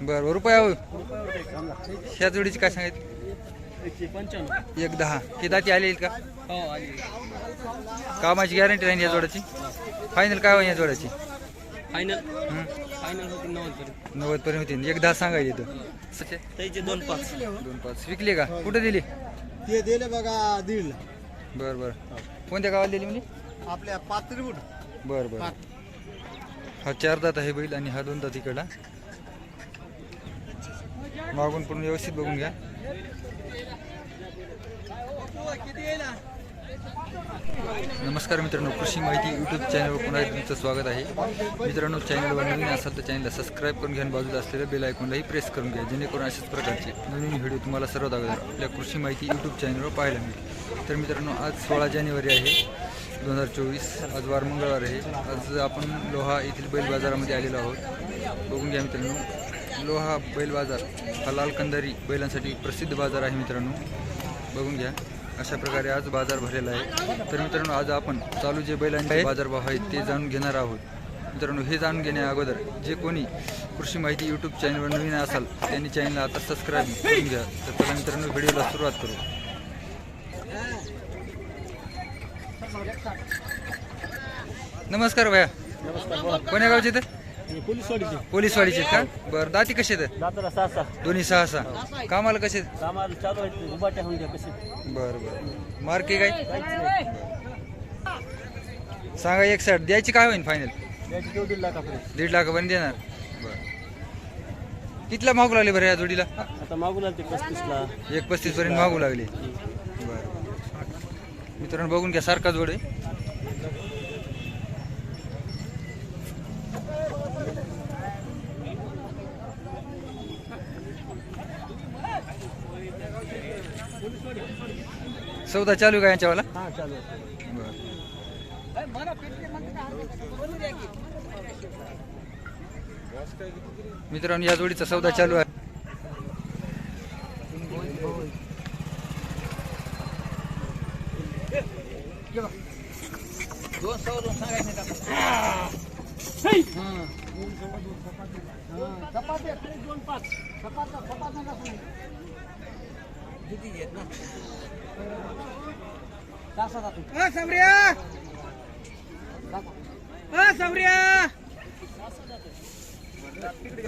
बरं रुपया हो. ह्या जोडीची काय सांगायची? एक दहा. दाती आली येईल का? हो आली. कामाची गॅरंटी राहील या जोडाची फायनल काय होईल या जोडाची फायनल नव्वद पर्यंत नव्वद पर्यंत होती. एक दहा सांगायची तो. सचे. त्याचे दोन पाच. दोन पाच. विकली का? कुठे दिली? ते दिले बघा दीड बरं बरं. कोणत्या गावाला दिली म्हणजे आपल्या पात्रीवूड बरं बरं. हा चार दात आहे बैल आणि हा दोन दात इकडला. मागून पण व्यवस्थित बघून घ्या. नमस्कार मित्रांनो कृषी माहिती यूट्यूब चॅनलवर पुन्हा एकदा तुमचं स्वागत आहे. मित्रांनो चॅनलवर नवीन असाल तर चॅनलला सबस्क्राईब करून घ्या आणि बाजूला असलेल्या बेल आयकॉनलाही प्रेस करून घ्या जेणेकरून अशाच प्रकारचे नवीन व्हिडिओ तुम्हाला सर्वात अगोदर आपल्या कृषी माहिती यूट्यूब चॅनलवर पाहायला मिळेल तर मित्रांनो आज सोळा जानेवारी आहे दोन हजार चोवीस. आज वार मंगळवार आहे. आज आपण लोहा येथील बैल बाजारामध्ये आलेलो आहोत. बघून घ्या मित्रांनो. लोहा बैल बाजार हा लाल कंदारी बैलांसाठी प्रसिद्ध बाजार आहे मित्रांनो. बघून घ्या. अशा प्रकारे आज बाजार भरलेला आहे. तर मित्रांनो आज आपण चालू जे बैलांचे बाजारभाव आहेत ते जाणून घेणार आहोत. मित्रांनो हे जाणून घेण्या अगोदर जे कोणी कृषी माहिती यूट्यूब चॅनलवर नवीन असाल त्यांनी चॅनलला आता सबस्क्राईब करून घ्या. तर चला मित्रांनो व्हिडिओला सुरुवात करू. नमस्कार भैया. कोण्या गावचे ते? पोलीस वाडीचे पोलीसवाडीचे आहेत का? बरं दाती कसे आहेत दाताला सहा सहा. दोन्ही सहा सहा. कामाला कसे? आहेत? कामाला चालू आहे उभाट्या होऊन द्या कसे. बरं बरं. मार्के काय? सांगा एक साईड द्यायची काय होईल फायनल दीड लाखापर्यंत. दीड लाखापर्यंत देणार. बरं. कितीला मागू लागले बरं या जोडीला? आता मागून आले ते पस्तीसला. एक पस्तीस पर्यंत मागू लागले. बरं मित्रांनो बघून घ्या सारखा जोड आहे. सौदा चालू का यांच्यावाला? हां मित्रांनो या जोडीचा सौदा चालू आहे.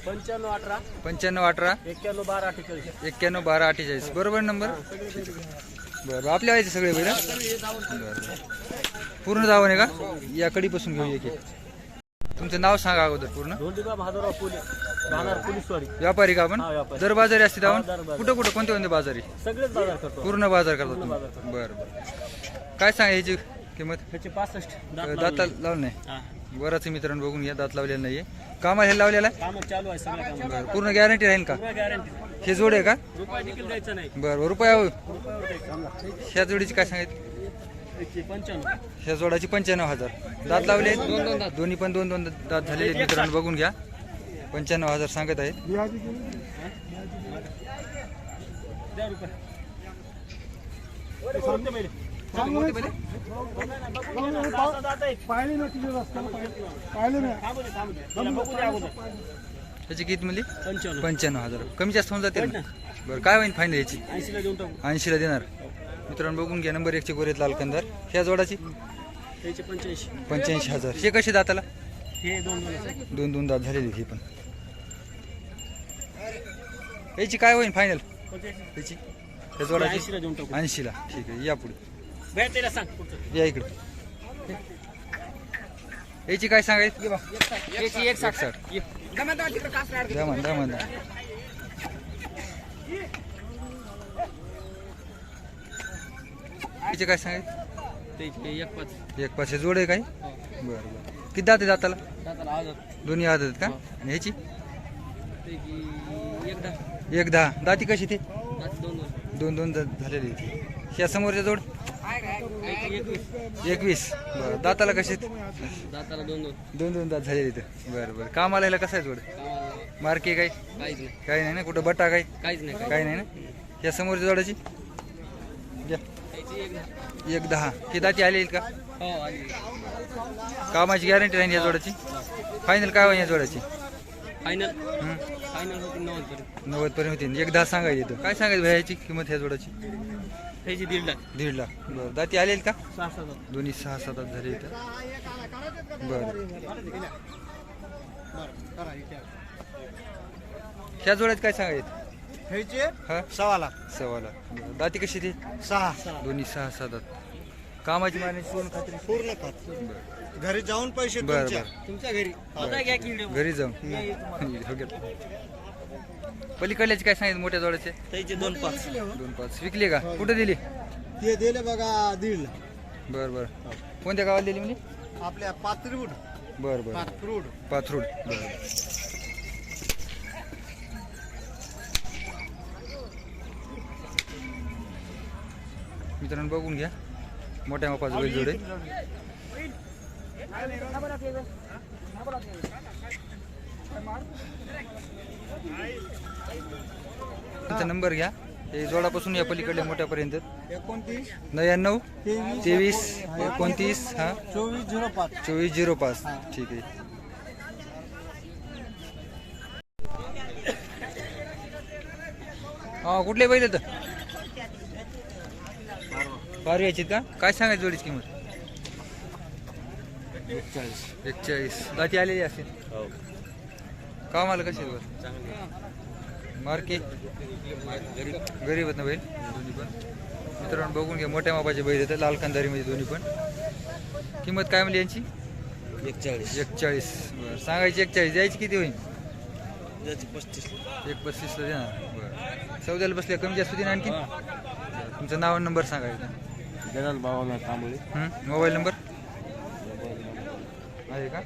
पंच्याण्णव अठरा. पंच्याण्णव अठरा. एक्क्याण्णव बारा अठ्ठेचाळीस. एक्क्याण्णव बारा अठ्ठेचाळीस. बरोबर नंबर बरं आपल्या व्हायचे सगळे बैल? बरं पूर्ण जावं आहे का? या कडीपासून घेऊ एक एक. तुमचं नाव सांगा अगोदर पूर्ण. धोंडीबा राहणार पोलीसवाडी व्यापारी का आपण? हा, व्यापारी. दर बाजारी असते हा, दर बाजार. कुठं कुठं? कोणते कोणते बाजारी? सगळेच बाजार करतो. पूर्ण बाजार करतात तुम्ही? बाजार बरं बरं. काय सांगा याची किंमत? ह्याचे पासष्ट. दात दात लावलेले. लावलं नाही. हा. बराच मित्रांनो बघून घ्या दात लावलेला नाहीये. कामाला हे लावलेला? आहे कामं चालू आहे सगळ्या कामं. बरं पूर्ण गॅरंटी राहील का? गॅरंटी हे जोड आहे का? रुपये देखील द्यायचा नाही. बरं बरं रुपया हो. रुपयावर द्यायचं. ह्या जोडीची काय सांगितली एकशे पंच्याण्णव. ह्या जोडाची पंच्याण्णव हजार. दात लावले? दोन दोन दात. दोन्ही पण दोन दोन दात झालेले आहेत मित्रांनो बघून घ्या. पंच्याण्णव हजार सांगत आहेत आहे. ह्याची किती म्हणली? पंच्याण्णव हजार. कमी जास्त होऊन जाते ना. बरं काय होईल फायनल याची? ऐंशीला देणार. मित्रांनो बघून घ्या. नंबर एकचे गोरेत लाल कंदार ह्या जोडाची? त्याचे पंच्याऐंशी. पंच्याऐंशी हजार. हे कसे दाताला? दोन दोन आहेत. दोन दोन दात झालेली ही पण. याची काय होईल फायनल. याची? जोडाची ऐंशीला देऊन टाकू. ऐंशीला. ठीक आहे या पुढे. भैया त्याला सांग पुढचं. या इकडे. याची काय सांगायची? एक साठ. साठ ये. द्या म्हणा द्या म्हणा याची काय सांगायची? त्याचे एक पाच. एक पाचशे जोड आहे काय बरं बरं. किती दात आहे दाताला? आवाज दोन्ही आहेत का? आणि ह्याची? त्याची एक दहा एक दहा दाती कशी ती? दोन दोन. झालेली. ती ह्या समोरच्या जोड? एकवीस. बरं. दाताला कशी दोन दोन. दोन दोन दात झालेली ते बरं बरं. कामाला यायला कसं आहे जोड? मार्के काय नाही. काही नाही ना? कुठं बटा काय काहीच नाही. काही नाही ना? या समोरच्या जोडाची? एक दहा. हे दाती आले का? हो कामाची गॅरंटी राहील या जोडाची? फायनल काय होईल या जोडाची? फायनल हं? होती नव्वद पर्यंत. नव्वद पर्यंत होती. एक दहा सांगायची येतं काय सांगायचं भैयाची किंमत ह्या जोडाची? त्याची दीड लाख. दीड लाख. बरं. दाती आलेल का? सहा सात दोन्ही सहा सात झाले इथं. बरं. ह्या जोड्यात काय सांगायचं? ह्याचे हा? सव्वा लाख. सव्वा लाख. बरं. दाती कशी ती? सहा. दोन्ही सहा सात कामाची मागणी पूर्ण खात्री? पूर्ण खात बरं. घरी जाऊन पैसे बरं तुमच्या. बरं. तुमच्या घरी. आता घ्या घरी जाऊन. हो. पलीकडल्याचे काय सांगितलं मोठ्या जोड्याचे? त्याचे दोन पाच. दोन पाच. विकले का? कुठे दिली? ते दिले बघा दीड लाख बरं. बरं कोणत्या गावाला दिली म्हणजे आपल्या पात्रीवूड बरं बरं. पात्रूड पाथरूड. बरं मित्रांनो बघून घ्या. मोठ्या मापाचं बैल जोडे. त्याचा नंबर घ्या. हे जोडापासून या पलीकडल्या मोठ्यापर्यंत. एकोणतीस नव्याण्णव तेवीस एकोणतीस हा. चोवीस झिरो पाच. चोवीस झिरो पाच. ठीक आहे. हा कुठले बैल तर? पारू याची का? काय सांगायची जोडीची किंमत? एकचाळीस. दाती आलेली असेल. कामाला कशी मार्के? गरीब. आहेत ना बैल दोन्ही पण. मित्रांनो बघून घ्या. मोठ्या मापाचे बैल येतात लाल कंदारीमध्ये दोन्ही पण. किंमत काय म्हणली यांची? एकचाळीस. एकचाळीस. बरं सांगायची एकचाळीस. द्यायची किती होईल? पस्तीस. एक पस्तीसला देणार. बरं. चौद्याला बसल्या कमी जास्त होतील आणखी तुमचं नाव नंबर सांगायचं गजाल बाबाला हं? Mobile number? आहे का?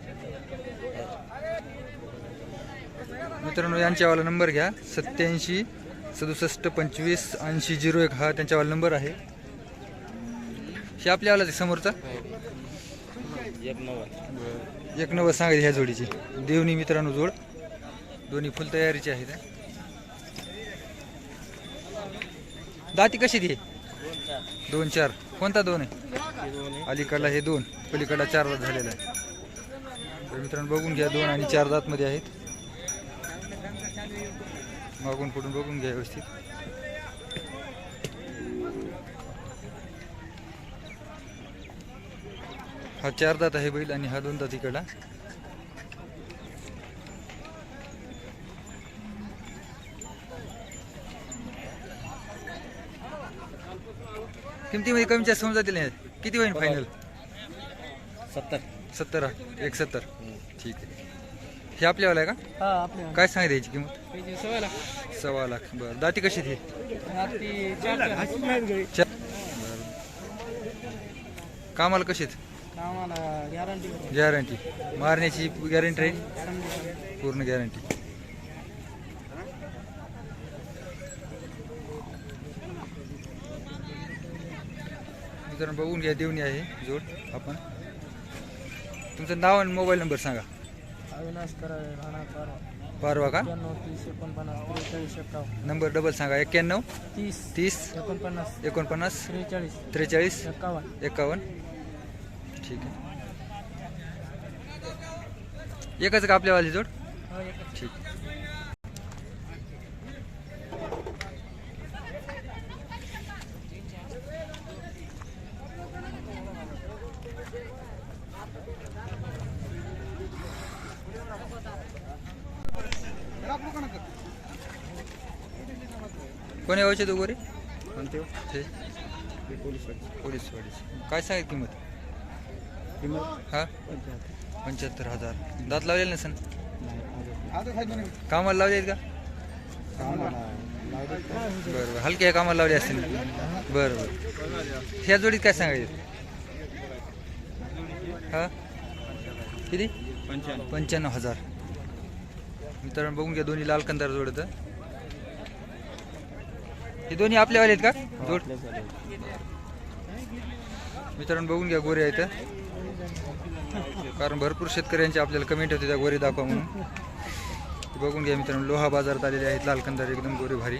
मित्रांनो यांच्यावाला नंबर घ्या. सत्याऐंशी सदुसष्ट पंचवीस ऐंशी झिरो एक हा त्यांच्यावाला नंबर आहे. हे आपल्यावाला ते समोरचा? एक नव्वद एक नव्वद सांगायची ह्या जोडीची. देवनी मित्रांनो जोड. दोन्ही फुल तयारीची आहेत दाती कशी ती? दोन चार. कोणता दोन आहे? अलीकडला हे दोन. पलीकडला चार झालेला आहे. तर मित्रांनो बघून घ्या दोन आणि चार दात मध्ये आहेत. मागून पुढून बघून घ्या व्यवस्थित. हा चार दात आहे बैल आणि हा दोन दात इकडला. किमतीमध्ये कमी जास्त होऊन जातील. किती होईल फायनल सत्तर. सत्तर एक सत्तर. ठीक आहे. हे आपल्यावाला आहे का? हा आपल्या काय सांगितलं याची किंमत? त्याची सव्वा लाख. सव्वा लाख. बरं दाती कशी ती चार बरं. कामाला कशी आहेत? कामाला गॅरंटी गॅरंटी मारण्याची गॅरंटी राहील पूर्ण गॅरंटी मित्रांनो बघून घ्या देऊन आहे जोड आपण. तुमचं नाव आणि मोबाईल नंबर सांगा. अविनाश करावे परवा. पारवा का? एक्क्याण्णव तीस एकोणपन्नास त्रेचाळीस नंबर डबल सांगा. एक्क्याण्णव तीस तीस एकोणपन्नास एकोणपन्नास त्रेचाळीस त्रेचाळीस एक्कावन्न एकावन्न. ठीक आहे. एकच का आपल्यावाली जोड? हो एकच. ठीक. कोणी गावचे तू गोरे कोणते ते पोलीस पोलीस वाडीचे काय सांगेल किंमत? किंमत? हा? पंच्याहत्तर. हजार. दात लावलेले नसन नाही कामाला लावले आहेत का? बरं बरं. हलक्या कामाला लावले असतील. बरं बरं. ह्या जोडीत काय सांगायचं? हा? किती? पंच्याण्णव. पंच्याण्णव हजार. मित्रांनो बघून घ्या दोन्ही लाल कंदार जोडत हे दोन्ही आपल्यावाले आहेत का? जोड. मित्रांनो बघून घ्या गोरे आहेत कारण भरपूर शेतकऱ्यांचे आपल्याला कमेंट होते त्या गोरे दाखवा म्हणून. बघून घ्या मित्रांनो लोहा बाजारात आलेले आहेत. लाल कंदार एकदम गोरे भारी.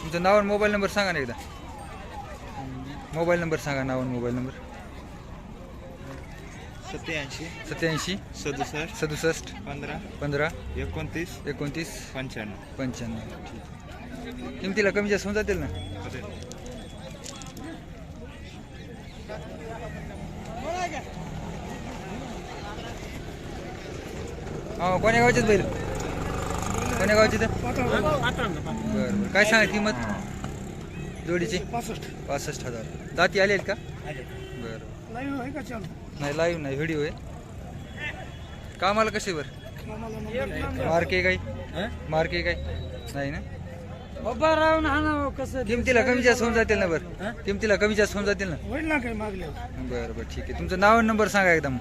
तुमचं नाव आणि मोबाईल नंबर सांगा ना एकदा. मोबाईल नंबर सांगा नाव आणि मोबाईल नंबर. सत्याऐंशी. सत्याऐंशी. सदुसष्ट. सदुसष्ट. पंधरा. पंधरा. एकोणतीस. एकोणतीस. पंच्याण्णव. पंच्याण्णव. ठीक किमतीला कमी जास्त होऊन जातील ना? हा कोण्या गावचेच बैल? कोण्या गावचे तर बरं बरं. काय सांगा किंमत? जोडीची? पासष्ट हजार. दाती आले आहेत का? बरं नाही लाईव्ह नाही व्हिडिओ आहे. कामाला कसे बरं? मार्के काही? मार्के काही? नाही ना? उभा राहून हा ना कसं किमतीला कमी जास्त होऊन जातील ना बरं? किमतीला कमी जास्त होऊन जातील ना? होईल ना काही मागले बरं बरं ठीक आहे. तुमचं नाव आणि नंबर सांगा एकदम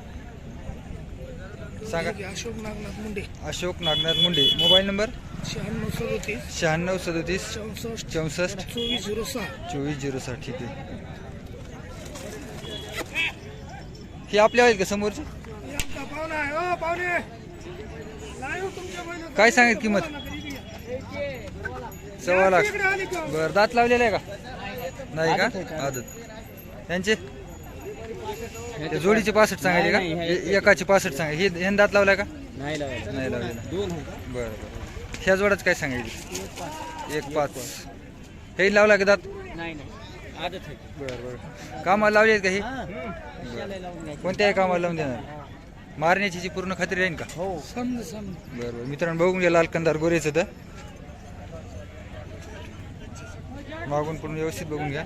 सांगा. अशोक नागनाथ मुंडे. अशोक नागनाथ मुंडे. Mobile number? शहाण्णव सदोतीस. शहाण्णव सदोतीस. चौसष्ट. चौसष्ट. चोवीस झिरो सहा. चोवीस झिरो सहा ठीक आहे. हे आपल्या आहेत का समोरचे? पाहुणा आहे. ओ पाहुणे. लाईव्ह तुमच्या बहिणी काय सांगित किंमत? सव्वा लाख. बरं दात लावलेला आहे का? नाही का? आदत त्यांचे ते जोडीचे पासष्ट सांगायचे का? ए- एकाचे पासष्ट सांगा हे ह्यानं दात लावला का? नाही लावायचं नाही लावलेला दोन बरं बरं. ह्या जोडाच काय सांगायचे एक पाच. हे लावला का दात? नाही नाही. आदत आहे. बरं बरं. कामाला लावले आहेत का हे? कोणत्याही कामाला लावून देणार. मारण्याची जी पूर्ण खात्री राहील का? हो. समज समज. बरं बरं. मित्रांनो बघून घ्या लाल कंदार गोरेचं तर. मागून पण व्यवस्थित बघून घ्या.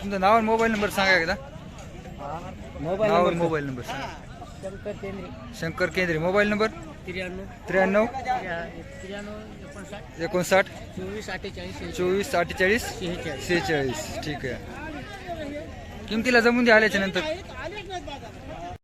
तुमचं नाव आणि मोबाईल नंबर सांगा एकदा. मोबाईल नाव आणि मोबाईल नंबर सांगा. शंकर केंद्रे. शंकर केंद्रे. Mobile number? त्र्याण्णव. त्र्याण्णव. एकोणसाठ. चोवीस अठ्ठेचाळीस चोवीस अठ्ठेचाळीस सेहेचाळीस ठीक आहे. किमतीला जमून द्या आल्याच्यानंतर.